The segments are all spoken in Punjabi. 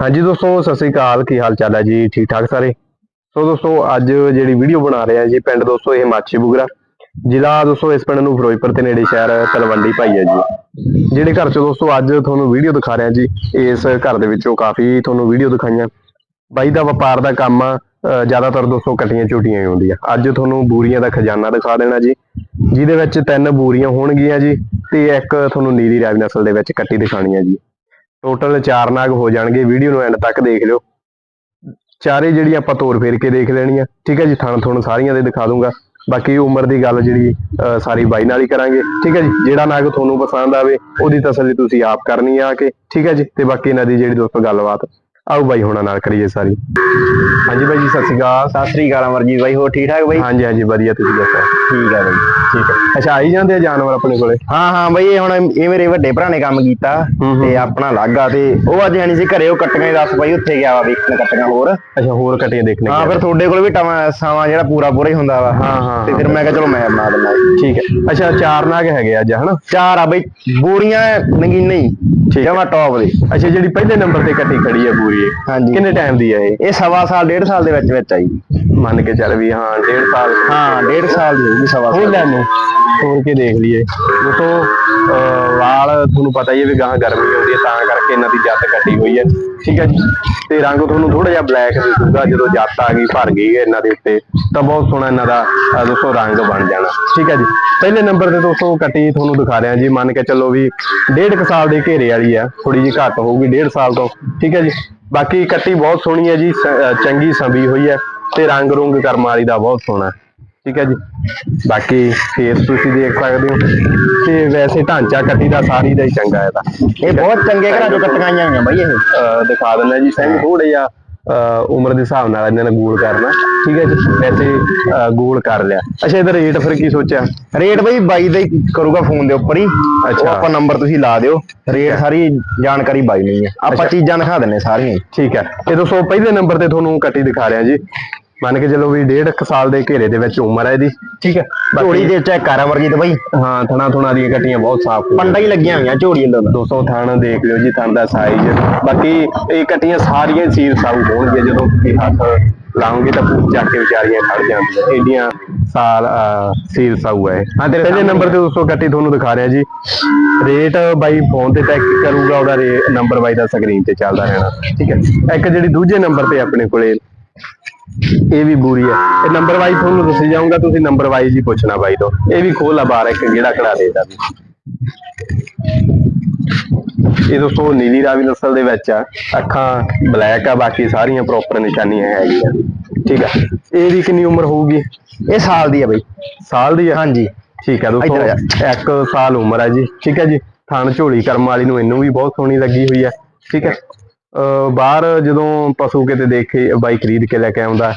ਹਾਂਜੀ ਦੋਸਤੋ, ਸਤਿ ਸ੍ਰੀ ਅਕਾਲ। ਕੀ ਹਾਲ ਚਾਲ ਹੈ ਜੀ? ਠੀਕ ਠਾਕ ਸਾਰੇ? ਸੋ ਦੋਸਤੋ, ਅੱਜ ਜਿਹੜੀ ਵੀਡੀਓ ਬਣਾ ਰਹੇ ਆ ਜੀ ਪਿੰਡ ਦੋਸਤੋ, ਇਹ ਮਾਛੀ ਬੁਗਰਾ। ਜ਼ਿਲ੍ਹਾ ਦੋਸਤੋ, ਇਸ ਪਿੰਡ ਨੂੰ ਫਿਰੋਜ਼ਪੁਰ ਤੇ ਨੇੜੇ ਸ਼ਹਿਰ ਤਲਵੰਡੀ ਭਾਈ ਹੈ ਜੀ। ਜਿਹੜੇ ਘਰ ਚੋਂ ਦੋਸਤੋ, ਅੱਜ ਤੁਹਾਨੂੰ ਵੀਡੀਓ ਦਿਖਾ ਰਹੇ ਜੀ, ਇਸ ਘਰ ਦੇ ਵਿੱਚੋਂ ਕਾਫੀ ਤੁਹਾਨੂੰ ਵੀਡੀਓ ਦਿਖਾਈਆਂ। ਬਾਈ ਦਾ ਵਪਾਰ ਦਾ ਕੰਮ ਆ ਜ਼ਿਆਦਾਤਰ ਦੋਸਤੋ ਕੱਟੀਆਂ ਝੋਟੀਆਂ ਹੀ ਹੁੰਦੀਆਂ। ਅੱਜ ਤੁਹਾਨੂੰ ਬੂਰੀਆਂ ਦਾ ਖਜ਼ਾਨਾ ਦਿਖਾ ਦੇਣਾ ਜੀ, ਜਿਹਦੇ ਵਿੱਚ ਤਿੰਨ ਬੂਰੀਆਂ ਹੋਣਗੀਆਂ ਜੀ, ਤੇ ਇੱਕ ਤੁਹਾਨੂੰ ਨੀਲੀ ਰਾਵੀ ਨਸਲ ਦੇ ਵਿੱਚ ਕੱਟੀ ਦਿਖਾਣੀ ਹੈ ਜੀ। ਟੋਟਲ ਚਾਰ ਨਾਗ ਹੋ ਜਾਣਗੇ ਵੀਡੀਓ ਨੂੰ ਐਂਡ ਤੱਕ ਦੇਖ ਲਿਓ। ਚਾਰੇ ਜਿਹੜੀ ਆਪਾਂ ਤੋਰ ਫੇਰ ਕੇ ਦੇਖ ਲੈਣੀ ਆ। ਠੀਕ ਹੈ ਜੀ, ਥਣ ਥਣ ਸਾਰੀਆਂ ਦੇ ਦਿਖਾ ਦੂੰਗਾ। ਬਾਕੀ ਉਮਰ ਦੀ ਗੱਲ ਜਿਹੜੀ, ਅਹ, ਸਾਰੀ ਬਾਈ ਨਾਲ ਹੀ ਕਰਾਂਗੇ। ਠੀਕ ਹੈ ਜੀ, ਜਿਹੜਾ ਨਾਗ ਤੁਹਾਨੂੰ ਪਸੰਦ ਆਵੇ, ਉਹਦੀ ਤਸੱਲੀ ਤੁਸੀਂ ਆਪ ਕਰਨੀ ਆ ਕੇ। ਠੀਕ ਹੈ ਜੀ, ਤੇ ਬਾਕੀ ਇਹਨਾਂ ਦੀ ਜਿਹੜੀ ਦੋਸਤੋ ਗੱਲਬਾਤ। ਆਓ ਬਾਈ ਹੁਣਾਂ ਨਾਲ ਕਰੀਏ ਸਾਰੀ। ਹਾਂਜੀ ਬਾਈ ਜੀ ਸਤਿ ਸ਼੍ਰੀ ਅਕਾਲ। ਸਤਿ ਸ੍ਰੀ ਅਕਾਲ ਅਮਰਜੀਤ ਬਾਈ ਹੋਰ ਠੀਕ ਠਾਕ ਬਾਈ? ਹਾਂਜੀ ਹਾਂਜੀ ਵਧੀਆ ਤੁਸੀਂ ਦੱਸੋ? ਠੀਕ ਆ ਬਾਈ ਠੀਕ ਹੈ ਅੱਛਾ ਆਈ ਜਾਂਦੇ ਆ ਜਾਨਵਰ ਆਪਣੇ ਕੋਲੇ? ਹਾਂ ਹਾਂ ਬਾਈ ਇਹ ਹੁਣ ਇਹ ਮੇਰੇ ਵੱਡੇ ਭਰਾ ਨੇ ਕੰਮ ਕੀਤਾ ਹੂੰ ਹੂੰ। ਤੇ ਆਪਣਾ ਲੱਗਾ ਤੇ ਉਹ ਅੱਜ ਨਹੀਂ ਸੀ ਘਰੇ ਉਹ ਕੱਟੀਆਂ ਹੀ ਦੱਸ ਬਾਈ ਉੱਥੇ ਗਿਆ ਵਾ ਵੇਖਣ ਕੱਟੀਆਂ ਹੋਰ। ਅੱਛਾ ਹੋਰ ਕੱਟੀਆਂ ਦੇਖਣੇ ਹਾਂ ਫਿਰ ਤੁਹਾਡੇ ਕੋਲ ਵੀ ਟਾਵਾਂ ਸਾਵਾਂ ਜਿਹੜਾ ਪੂਰਾ ਪੂਰਾ ਹੀ ਹੁੰਦਾ ਵਾ। ਹਾਂ, ਹਾਂ, ਤੇ ਫਿਰ ਮੈਂ ਕਿਹਾ ਚਲੋ ਮੈਂ ਬਣਾ ਦਿੰਦਾ। ਠੀਕ ਹੈ। ਅੱਛਾ ਚਾਰ ਨਾਗ ਹੈਗੇ ਅੱਜ ਹਨਾ? ਚਾਰ ਆ ਬਾਈ ਬੂਰੀਆਂ ਨਗੀਨੇ ਹੀ ਠੀਕ ਜਮਾ ਟੌਪ ਦੇ। ਅੱਛਾ ਜਿਹੜੀ ਪਹਿਲੇ ਨੰਬਰ ਤੇ ਕੱਟੀ ਖੜੀ ਹੈ ਪੂਰੀ। ਇਹ ਹਾਂਜੀ। ਕਿੰਨੇ ਟਾਈਮ ਦੀ ਹੈ ਇਹ? ਇਹ ਸਵਾ ਸਾਲ ਡੇਢ ਸਾਲ ਦੇ ਵਿੱਚ ਵਿੱਚ ਆਈ। ਮੰਨ ਕੇ ਚੱਲ ਵੀ ਹਾਂ ਡੇਢ ਸਾਲ। ਹਾਂ ਡੇਢ ਸਾਲ ਦੀ ਹੋਊਗੀ ਸਵਾ ਸਾਲ। ਲੈ ਨੂੰ ਤੋੜ ਕੇ ਦੇਖ ਲਈਏ। ਅਹ ਵਾਲ ਤੁਹਾਨੂੰ ਪਤਾ ਹੀ ਹੈ ਵੀ ਗਾਂ ਗਰਮੀ ਆਉਂਦੀ ਹੈ ਤਾਂ ਕਰਕੇ ਇਹਨਾਂ ਦੀ ਜੱਤ ਕੱਟੀ ਹੋਈ ਹੈ। ਠੀਕ ਹੈ ਜੀ? ਤੇ ਰੰਗ ਤੁਹਾਨੂੰ ਥੋੜਾ ਜਿਹਾ ਬਲੈਕ ਦਿਸੂਗਾ ਜਦੋਂ ਜੱਤ ਆ ਗਈ, ਭਰ ਗਈ ਇਹਨਾਂ ਦੇ ਉੱਤੇ, ਤਾਂ ਬਹੁਤ ਸੋਹਣਾ ਇਹਨਾਂ ਦਾ, ਅਹ, ਦੋਸਤੋ, ਰੰਗ ਬਣ ਜਾਣਾ। ਠੀਕ ਹੈ ਜੀ? ਪਹਿਲੇ ਨੰਬਰ ਤੇ ਦੋਸਤੋ ਕੱਟੀ ਤੁਹਾਨੂੰ ਦਿਖਾ ਰਿਹਾ ਜੀ, ਮੰਨ ਕੇ ਚੱਲੋ ਵੀ ਡੇਢ ਕੁ ਸਾਲ ਦੇ ਘੇਰੇ ਵਾਲੀ ਆ ਥੋੜੀ ਜਿਹੀ ਘੱਟ ਹੋਊਗੀ, ਡੇਢ ਸਾਲ ਤੋਂ। ਠੀਕ ਹੈ ਜੀ? ਬਾਕੀ ਕੱਟੀ ਬਹੁਤ ਸੋਹਣੀ ਹੈ ਜੀ ਚੰਗੀ ਸੰਭੀ ਹੋਈ ਹੈ, ਤੇ ਰੰਗ ਰੁੰਗ ਕਰਮ ਵਾਲੀ ਦਾ ਬਹੁਤ ਸੋਹਣਾ। ਠੀਕ ਹੈ ਜੀ। ਬਾਕੀ ਫੇਸ ਤੁਸੀਂ ਦੇਖ ਸਕਦੇ ਹੋ ਤੇ ਵੈਸੇ ਢਾਂਚਾ ਕੱਟੀ ਦਾ ਸਾਰੀ ਦਾ ਹੀ ਚੰਗਾ ਹੈ ਤਾਂ ਇਹ ਬਹੁਤ ਚੰਗੇ ਘਰਾਂ ਚੋਂ ਕੱਟੀਆਂ ਆਈਆਂ ਹੋਈਆਂ ਬਾਈ ਇਹ। ਦਿਖਾ ਦਿੰਦਾ ਜੀ ਸਿੰਘ ਥੋੜੇ ਅਹ ਉਮਰ ਦੇ ਹਿਸਾਬ ਨਾਲ ਇਹਨਾਂ ਨੇ ਗੋਲ ਕਰਨਾ। ਠੀਕ ਹੈ ਜੀ ਵੈਸੇ ਗੋਲ ਕਰ ਲਿਆ। ਅੱਛਾ ਇਹਦਾ ਰੇਟ ਫਿਰ ਕੀ ਸੋਚਿਆ? ਰੇਟ ਬਈ ਬਾਈ ਦਾ ਹੀ ਕਰੂਗਾ ਫੋਨ ਦੇ ਉੱਪਰ ਹੀ। ਅੱਛਾ। ਆਪਾਂ ਨੰਬਰ ਤੁਸੀਂ ਲਾ ਦਿਓ। ਰੇਟ ਸਾਰੀ ਜਾਣਕਾਰੀ ਬਾਈ ਨਹੀਂ ਹੈ। ਆਪਾਂ। ਚੀਜ਼ਾਂ ਦਿਖਾ ਦਿੰਨੇ ਸਾਰੀਆਂ। ਠੀਕ ਹੈ। ਇਹ ਦੋਸਤੋ ਪਹਿਲੇ ਨੰਬਰ ਤੇ ਤੁਹਾਨੂੰ ਕੱਟੀ ਦਿਖਾ ਰਿਹਾ ਜੀ। ਮੰਨ ਕੇ ਚੱਲੋ ਵੀ ਡੇਢ ਕੁ ਸਾਲ ਦੇ ਘੇਰੇ ਦੇ ਵਿੱਚ ਉਮਰ ਹੈ ਇਹਦੀ ਠੀਕ ਹੈ? ਝੋਲੀ ਦੇ ਚੈੱਕ ਕਰ ਅਮਰਜੀਤ ਬਾਈ। ਹਾਂ ਥਣਾ ਥੁਣਾ ਦੀਆਂ ਕੱਟੀਆਂ ਬਹੁਤ ਸਾਫ਼ ਪੰਡਾ ਹੀ ਲੱਗੀਆਂ ਹੋਈਆਂ ਝੋਲੀ ਅੰਦਰ ਦਾ 200 ਥਣ ਦੇਖ ਲਿਓ ਜੀ ਥਣ ਦਾ ਸਾਈਜ਼ ਬਾਕੀ ਇਹ ਕੱਟੀਆਂ ਸਾਰੀਆਂ ਸੀਲ ਸਾਊ ਹੋਣਗੀਆਂ ਜਦੋਂ ਤੁਸੀਂ ਹੱਥ ਲਾਉਂਗੇ ਤਾਂ ਪੂਛ ਚੱਕ ਕੇ ਵਿਚਾਰੀਆਂ ਖੜ ਜਾਂਦੀਆਂ ਏਡੀਆਂ ਸਾਲ ਸੀਲ ਸਾਊ ਹੈ। ਹਾਂ ਤੇਰੇ ਪਹਿਲੇ ਨੰਬਰ ਤੇ ਦੋਸਤੋ ਕੱਟੀ ਤੁਹਾਨੂੰ ਦਿਖਾ ਰਿਹਾ ਜੀ। ਰੇਟ ਬਾਈ ਫੋਨ ਤੇ ਟੈਕ ਕਰੂਗਾ ਉਹਦਾ ਨੰਬਰ ਬਾਈ ਦਾ ਸਕਰੀਨ ਤੇ ਚੱਲਦਾ ਰਹਿਣਾ। ਠੀਕ ਹੈ? ਇੱਕ ਜਿਹੜੀ ਦੂਜੇ ਨੰਬਰ ਤੇ ਆਪਣੇ ਕੋਲੇ ਇਹ ਵੀ ਬੂਰੀ ਹੈ। ਇਹ ਨੰਬਰ ਵਾਈਜ਼ ਤੁਹਾਨੂੰ ਦੱਸੀ ਜਾਊਂਗਾ ਤੁਸੀਂ ਨੰਬਰ ਵਾਈਜ਼ ਹੀ ਪੁੱਛਣਾ ਬਾਈ ਤੋਂ। ਇਹ ਵੀ ਖੋਲ ਆ ਬਾਹਰ ਇੱਕ ਜਿਹੜਾ ਖੜਾ ਦੇ ਦਾ ਵੀ ਇਹ ਦੋਸਤੋ ਨੀਲੀ ਰਾਵੀ ਨਸਲ ਦੇ ਵਿੱਚ ਆ। ਅੱਖਾਂ ਬਲੈਕ ਆ ਬਾਕੀ ਸਾਰੀਆਂ ਪ੍ਰੋਪਰ ਨਿਸ਼ਾਨੀਆਂ ਹੈਗੀਆਂ। ਠੀਕ ਆ। ਇਹਦੀ ਕਿੰਨੀ ਉਮਰ ਹੋਊਗੀ? ਇਹ ਸਾਲ ਦੀ ਆ ਬਾਈ। ਸਾਲ ਦੀ ਆ? ਹਾਂਜੀ। ਠੀਕ ਆ ਦੋਸਤੋ ਇੱਕ ਸਾਲ ਉਮਰ ਹੈ ਜੀ। ਠੀਕ ਹੈ ਜੀ। ਥਣ ਝੋਲੀ ਕਰਮ ਵਾਲੀ ਨੂੰ ਇਹਨੂੰ ਵੀ ਬਹੁਤ ਸੋਹਣੀ ਲੱਗੀ ਹੋਈ ਹੈ ਠੀਕ ਹੈ ਬਾਹਰ ਜਦੋਂ ਪਸ਼ੂ ਕਿਤੇ ਦੇਖੇ ਬਾਈ ਖਰੀਦ ਕੇ ਲੈ ਕੇ ਆਉਂਦਾ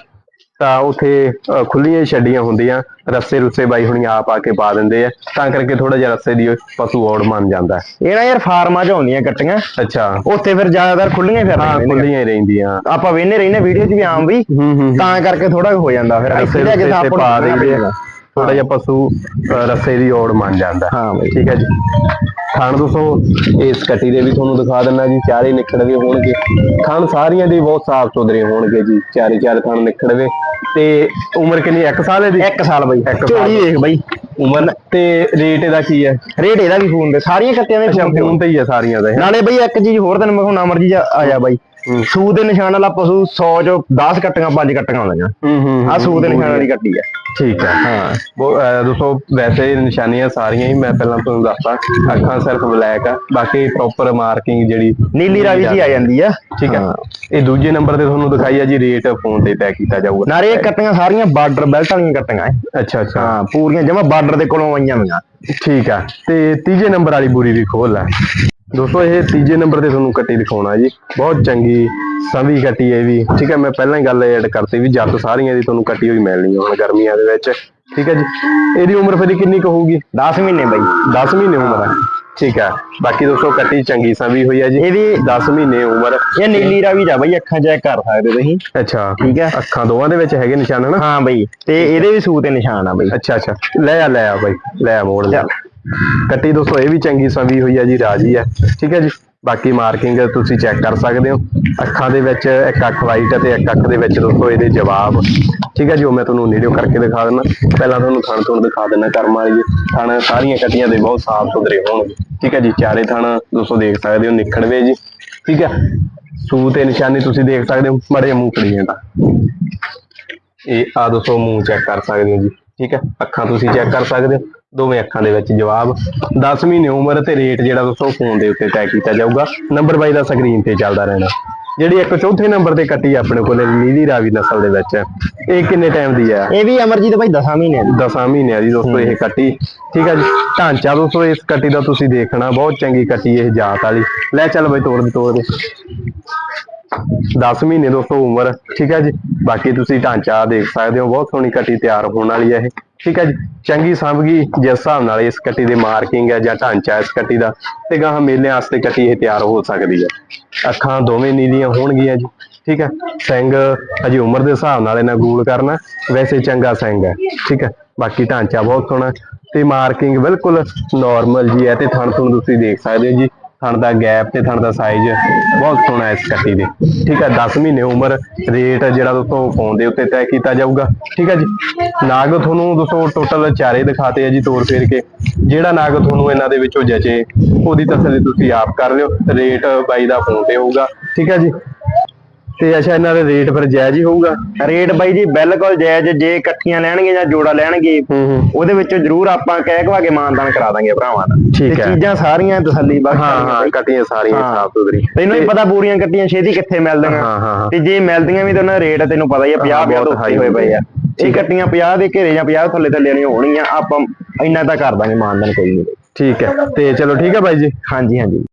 ਤਾਂ ਉੱਥੇ ਖੁੱਲੀਆਂ ਛੱਡੀਆਂ ਹੁੰਦੀਆਂ ਰੱਸੇ ਰੁੱਸੇ ਬਾਈ ਹੁਣੀ ਆਪ ਆ ਕੇ ਪਾ ਦਿੰਦੇ ਆ ਤਾਂ ਕਰਕੇ ਥੋੜਾ ਜਿਹਾ ਰੱਸੇ ਦੀ ਪਸ਼ੂ ਔੜ ਮੰਨ ਜਾਂਦਾ। ਇਹ ਨਾ ਯਾਰ ਫਾਰਮਾਂ 'ਚ ਆਉਂਦੀਆਂ ਕੱਟੀਆਂ। ਅੱਛਾ। ਉੱਥੇ ਫਿਰ ਜ਼ਿਆਦਾਤਰ ਖੁੱਲੀਆਂ ਹੀ ਹਾਂ ਖੁੱਲੀਆਂ ਹੀ ਰਹਿੰਦੀਆਂ। ਆਪਾਂ ਵੇਨੇ ਰਹਿੰਦੇ ਵੀਡੀਓ 'ਚ ਵੀ ਆਮ ਵੀ ਤਾਂ ਕਰਕੇ ਥੋੜਾ ਹੋ ਜਾਂਦਾ ਫਿਰ। ਰੱਸੇ ਕੇ ਆਪਾਂ ਪਾ ਦਿੰਦੇ ਆ। ਥੋੜਾ ਜਿਹਾ ਪਸ਼ੂ ਰੱਸੇ ਦੀ ਔੜ ਮੰਨ ਜਾਂਦਾ। ਹਾਂ ਬਾਈ। ਠੀਕ ਹੈ ਜੀ। ਖਾਣ ਦੋਸਤੋ ਇਸ ਕੱਟੀ ਦੇ ਵੀ ਤੁਹਾਨੂੰ ਦਿਖਾ ਦਿੰਨਾ ਜੀ ਚਾਰੇ ਨਿਕੜਵੇ ਹੋਣਗੇ। ਖਾਣ ਸਾਰੀਆਂ ਦੇ ਬਹੁਤ ਸਾਫ਼ ਸੁਥਰੇ ਹੋਣਗੇ ਜੀ ਚਾਰੇ ਚਾਰ ਖਾਣ ਨਿਕੜਵੇ ਤੇ ਉਮਰ ਕਿੰਨੀ 1 ਸਾਲ ਹੈ ਦੀ ਇੱਕ ਸਾਲ ਬਾਈ। ਝੋਲੀ ਦੇਖ ਬਾਈ। ਉਮਰ ਤੇ ਰੇਟ ਇਹਦਾ ਕੀ ਹੈ? ਰੇਟ ਇਹਦਾ ਵੀ ਫੋਨ ਦੇ ਸਾਰੀਆਂ ਕੱਟੀਆਂ ਦੇ ਫੋਨ ਤੇ। ਹੀ ਹੈ ਸਾਰੀਆਂ ਦਾ। ਨਾਲੇ ਬਈ ਇੱਕ ਚੀਜ਼ ਹੋਰ ਤੈਨੂੰ ਮੈਂ ਹੁਣ ਅਮਰਜੀ ਜਾ ਆ ਜਾ ਬਾਈ। ਸੂ ਦੇ ਨਿਸ਼ਾਨ ਵਾਲਾ ਪਸ਼ੂ 100 ਚੋਂ 10 ਕੱਟੀਆਂ 5 ਕੱਟੀਆਂ ਹੁੰਦੀਆਂ ਹੂੰ ਹੂੰ ਆ ਸੂ ਦੇ ਨਿਸ਼ਾਨ ਵਾਲੀ ਕੱਟੀ ਆ। ਠੀਕ ਹੈ। ਹਾਂ ਦੋਸਤੋ ਵੈਸੇ ਨਿਸ਼ਾਨੀਆਂ ਸਾਰੀਆਂ ਹੀ ਮੈਂ ਪਹਿਲਾਂ ਤੁਹਾਨੂੰ ਦੱਸਦਾ ਅੱਖਾਂ ਸਿਰਫ ਬਲੈਕ ਆ ਬਾਕੀ ਪ੍ਰੋਪਰ ਮਾਰਕਿੰਗ ਜਿਹੜੀ ਨੀਲੀ ਰਾਵੀ ਜੀ ਆ ਜਾਂਦੀ ਆ। ਠੀਕ ਹੈ ਹਾਂ। ਇਹ ਦੂਜੇ ਨੰਬਰ ਤੇ ਤੁਹਾਨੂੰ ਦਿਖਾਈ ਆ ਜੀ ਰੇਟ ਫੋਨ ਤੇ ਤੈਅ ਕੀਤਾ ਜਾਊਗਾ। ਇਹ ਕੱਟੀਆਂ ਸਾਰੀਆਂ ਬਾਰਡਰ ਬੈਲਟ ਵਾਲੀਆਂ ਕੱਟੀਆਂ ਐ। ਅੱਛਾ ਅੱਛਾ। ਹਾਂ ਪੂਰੀਆਂ ਜਮਾ ਬਾਰਡਰ ਦੇ ਕੋਲੋਂ ਆਈਆਂ ਹੋਈਆਂ। ਠੀਕ ਆ ਤੇ ਤੀਜੇ ਨੰਬਰ ਵਾਲੀ ਬੂਰੀ ਵੀ ਖੋਲ ਲੈ। ਦੋਸਤੋ ਇਹ ਤੀਜੇ ਨੰਬਰ ਤੇ ਤੁਹਾਨੂੰ ਕੱਟੀ ਦਿਖਾਉਣਾ ਜੀ। ਬਹੁਤ ਚੰਗੀ ਸੰਵੀ ਕੱਟੀ ਹੈ ਵੀ। ਠੀਕ ਹੈ ਮੈਂ ਪਹਿਲਾਂ ਹੀ ਗੱਲ ਐਡ ਕਰਤੀ ਵੀ ਜੱਤ ਸਾਰੀਆਂ ਦੀ ਤੁਹਾਨੂੰ ਕੱਟੀ ਹੋਈ ਮਿਲਣੀ ਹੈ ਹੁਣ ਗਰਮੀਆਂ ਦੇ ਵਿੱਚ। ਠੀਕ ਹੈ ਜੀ। ਇਹਦੀ ਉਮਰ ਫਿਰ ਕਿੰਨੀ ਕੁ ਹੋਊਗੀ? 10 ਮਹੀਨੇ ਬਾਈ। 10 ਮਹੀਨੇ ਉਮਰ ਹੈ। ਠੀਕ ਹੈ। ਬਾਕੀ ਦੋਸਤੋ ਕੱਟੀ ਚੰਗੀ ਸੰਵੀ ਹੋਈ ਹੈ ਜੀ। ਇਹਦੀ 10 ਮਹੀਨੇ ਉਮਰ। ਇਹ ਨੀਲੀ ਰਾਵੀ ਜਾ ਬਾਈ ਅੱਖਾਂ ਚੈੱਕ ਕਰ ਸਕਦੇ ਤੁਸੀਂ। ਅੱਛਾ। ਠੀਕ ਹੈ। ਅੱਖਾਂ ਦੋਵਾਂ ਦੇ ਵਿੱਚ ਹੈਗੇ ਨਿਸ਼ਾਨ ਹਨਾ? ਹਾਂ ਬਾਈ। ਤੇ ਇਹਦੇ ਵੀ ਸੂ ਤੇ ਨਿਸ਼ਾਨ ਆ ਬਾਈ। ਅੱਛਾ ਅੱਛਾ। ਲੈ ਆ ਲੈ ਆ ਬਾਈ। ਲੈ ਆ ਮੋੜ ਲੈ। ਕੱਟੀ ਦੋਸਤੋ, ਇਹ ਵੀ ਚੰਗੀ ਸਵੀ ਹੋਈ ਹੈ ਜੀ, ਰਾਜੀ ਹੈ ਠੀਕ ਹੈ ਜੀ? ਬਾਕੀ ਮਾਰਕਿੰਗ ਤੁਸੀਂ ਚੈੱਕ ਕਰ ਸਕਦੇ ਹੋ। ਅੱਖਾਂ ਦੇ ਵਿੱਚ ਇੱਕ ਅੱਖ ਵਾਈਟ ਅਤੇ ਇੱਕ ਅੱਖ ਦੇ ਵਿੱਚ ਦੋਸਤੋ ਇਹਦੇ ਜਵਾਬ। ਠੀਕ ਹੈ ਜੀ? ਉਹ ਮੈਂ ਤੁਹਾਨੂੰ ਵੀਡੀਓ ਕਰਕੇ ਦਿਖਾ ਦਿੰਦਾ। ਪਹਿਲਾਂ ਤੁਹਾਨੂੰ ਥਣ ਥਣ ਦਿਖਾ ਦਿੰਦਾ ਕਰਮ ਵਾਲੀ ਜੀ। ਥਣ ਸਾਰੀਆਂ ਕੱਟੀਆਂ ਦੇ ਬਹੁਤ ਸਾਫ਼ ਸੁਥਰੇ ਹੋਣਗੇ। ਠੀਕ ਹੈ ਜੀ? ਚਾਰੇ ਥਣ ਦੋਸਤੋ ਦੇਖ ਸਕਦੇ ਹੋ, ਨਿਖੜਵੇ ਜੀ। ਠੀਕ ਹੈ? ਸੂ ਤੇ ਨਿਸ਼ਾਨੀ ਤੁਸੀਂ ਦੇਖ ਸਕਦੇ ਹੋ, ਮੜੇ ਮੂੰਹ ਕੜੀਆਂ ਦਾ। ਇਹ ਆ ਦੋਸਤੋ, ਮੂੰਹ ਚੈੱਕ ਕਰ ਸਕਦੇ ਹੋ ਜੀ। ਠੀਕ ਹੈ? ਅੱਖਾਂ ਤੁਸੀਂ ਚੈੱਕ ਕਰ ਸਕਦੇ ਹੋ। ਦੋਵੇਂ ਅੱਖਾਂ ਦੇ ਵਿੱਚ ਜਵਾਬ। 10 ਮਹੀਨੇ ਉਮਰ ਤੇ ਰੇਟ ਜਿਹੜਾ ਦੋਸਤੋ ਫੋਨ ਦੇ ਉੱਤੇ ਤੈਅ ਕੀਤਾ ਜਾਊਗਾ। ਨੰਬਰ ਬਾਈ ਦਾ ਸਕਰੀਨ ਤੇ ਚੱਲਦਾ ਰਹਿਣਾ। ਜਿਹੜੀ ਇੱਕ ਚੌਥੇ ਨੰਬਰ ਤੇ ਕੱਟੀ ਆਪਣੇ ਕੋਲੇ ਨੀਲੀ ਰਾਵੀ ਨਸਲ ਦੇ ਵਿੱਚ। ਇਹ ਕਿੰਨੇ ਟਾਈਮ ਦੀ ਹੈ ਇਹ ਵੀ ਅਮਰਜੀਤ ਭਾਈ 10 ਮਹੀਨੇ ਦੀ। 10 ਮਹੀਨਿਆਂ ਦੀ ਦੋਸਤੋ ਇਹ ਕੱਟੀ। ਠੀਕ ਹੈ ਜੀ। ਢਾਂਚਾ ਦੋਸਤੋ ਇਸ ਕੱਟੀ ਦਾ ਤੁਸੀਂ ਦੇਖਣਾ। ਬਹੁਤ ਚੰਗੀ ਕੱਟੀ ਇਹ ਜਾਤ ਵਾਲੀ। ਲੈ ਚੱਲ ਬਈ ਤੋੜ ਦੇ ਤੋੜ। ਦੇ 10 ਮਹੀਨੇ ਦੋਸਤੋ ਉਮਰ, ਠੀਕ ਹੈ ਜੀ? ਬਾਕੀ ਤੁਸੀਂ ਢਾਂਚਾ ਦੇਖ ਸਕਦੇ ਹੋ, ਬਹੁਤ ਸੋਹਣੀ ਕੱਟੀ ਤਿਆਰ ਹੋਣ ਵਾਲੀ ਹੈ ਇਹ, ਠੀਕ ਹੈ ਜੀ? ਚੰਗੀ ਸੰਭਗੀ, ਜਿਸ ਹਿਸਾਬ ਨਾਲ ਇਸ ਕੱਟੀ ਦੇ ਮਾਰਕਿੰਗ ਹੈ ਜਾਂ ਢਾਂਚਾ ਇਸ ਕੱਟੀ ਦਾ, ਤੇ ਗਾਹ ਮੇਲਿਆਂ ਵਾਸਤੇ ਕੱਟੀ ਇਹ ਤਿਆਰ ਹੋ ਸਕਦੀ ਹੈ। ਅੱਖਾਂ ਦੋਵੇਂ ਨੀਲੀਆਂ ਹੋਣਗੀਆਂ ਜੀ, ਠੀਕ ਹੈ? ਸਿੰਘ ਅਜੇ ਉਮਰ ਦੇ ਹਿਸਾਬ ਨਾਲ ਇਹਨਾਂ ਗੂਲ ਕਰਨਾ, ਵੈਸੇ ਚੰਗਾ ਸਿੰਘ ਹੈ, ਠੀਕ ਹੈ? ਬਾਕੀ ਢਾਂਚਾ ਬਹੁਤ ਸੋਹਣਾ, ਤੇ ਮਾਰਕਿੰਗ ਬਿਲਕੁਲ ਨਾਰਮਲ ਜੀ ਹੈ, ਤੇ ਥਣ ਥਣ ਤੁਸੀਂ ਦੇਖ ਸਕਦੇ ਹੋ ਜੀ। ਥਣ ਦਾ ਗੈਪ ਤੇ ਥਣ ਦਾ ਸਾਈਜ਼ ਬਹੁਤ ਸੋਹਣਾ ਇਸ ਕੱਟੀ ਦੇ। ਠੀਕ ਹੈ 10 ਮਹੀਨੇ ਉਮਰ ਰੇਟ ਜਿਹੜਾ ਦੋਸਤੋ ਫੋਨ ਦੇ ਉੱਤੇ ਤੈਅ ਕੀਤਾ ਜਾਊਗਾ। ਠੀਕ ਹੈ ਜੀ? ਨਾਗ ਤੁਹਾਨੂੰ ਦੋਸਤੋ ਟੋਟਲ ਚਾਰੇ ਦਿਖਾਤੇ ਆ ਜੀ ਤੋਰ ਫੇਰ ਕੇ। ਜਿਹੜਾ ਨਾਗ ਤੁਹਾਨੂੰ ਇਹਨਾਂ ਦੇ ਵਿੱਚੋਂ ਜਚੇ, ਉਹਦੀ ਤਸੱਲੀ ਤੁਸੀਂ ਆਪ ਕਰ ਲਿਓ। ਰੇਟ ਬਾਈ ਦਾ ਫੋਨ ਤੇ ਹੋਊਗਾ। ਠੀਕ ਹੈ ਜੀ? ਤੇ ਅੱਛਾ ਇਹਨਾਂ ਦੇ ਰੇਟ ਫਿਰ ਜਾਇਜ਼ ਹੀ ਹੋਊਗਾ। ਰੇਟ ਬਾਈ ਜੀ ਬਿਲਕੁਲ ਜਾਇਜ਼ ਜੇ ਇਕੱਠੀਆਂ ਲੈਣਗੇ ਜਾਂ ਜੋੜਾ ਲੈਣਗੇ ਹੂੰ ਹੂੰ। ਉਹਦੇ ਵਿੱਚੋਂ ਜ਼ਰੂਰ ਆਪਾਂ ਕਹਿ ਕਵਾ ਕੇ ਮਾਨਦਾਨ ਕਰਾ ਦਾਂਗੇ ਭਰਾਵਾਂ ਦਾ। ਠੀਕ ਤੇ ਹੈ। ਚੀਜ਼ਾਂ ਸਾਰੀਆਂ ਤਸੱਲੀ ਬਖਸ਼ ਹਾਂ ਹਾਂ ਕੱਟੀਆਂ ਸਾਰੀਆਂ ਹਾਂ। ਸਾਫ਼ ਸੁਥਰੀ। ਤੈਨੂੰ ਵੀ ਪਤਾ ਬੂਰੀਆਂ ਕੱਟੀਆਂ ਛੇਤੀ ਕਿੱਥੇ ਮਿਲਦੀਆਂ। ਹਾਂ, ਹਾਂ, ਹਾਂ। ਤੇ ਜੇ ਮਿਲਦੀਆਂ ਵੀ ਤਾਂ ਉਹਨਾਂ ਦਾ ਰੇਟ ਤੈਨੂੰ ਪਤਾ ਹੀ ਆ 50 ਹਾਂ, 50 ਤੋਂ ਉੱਤੇ ਹੋਏ ਪਏ ਆ। ਇਹ ਕੱਟੀਆਂ 50 ਦੇ ਘੇਰੇ ਜਾਂ 50 ਥੱਲੇ ਥੱਲੇ ਨਹੀਂ ਹੋਣਗੀਆਂ ਆਪਾਂ ਇੰਨਾ ਤਾਂ ਕਰ ਦਾਂਗੇ ਮਾਨਦਾਨ ਕੋਈ ਨਹੀਂ। ਠੀਕ ਹੈ। ਤੇ ਚਲੋ ਠੀਕ ਹੈ ਬਾਈ ਜੀ। ਹਾਂਜੀ ਹਾਂਜੀ।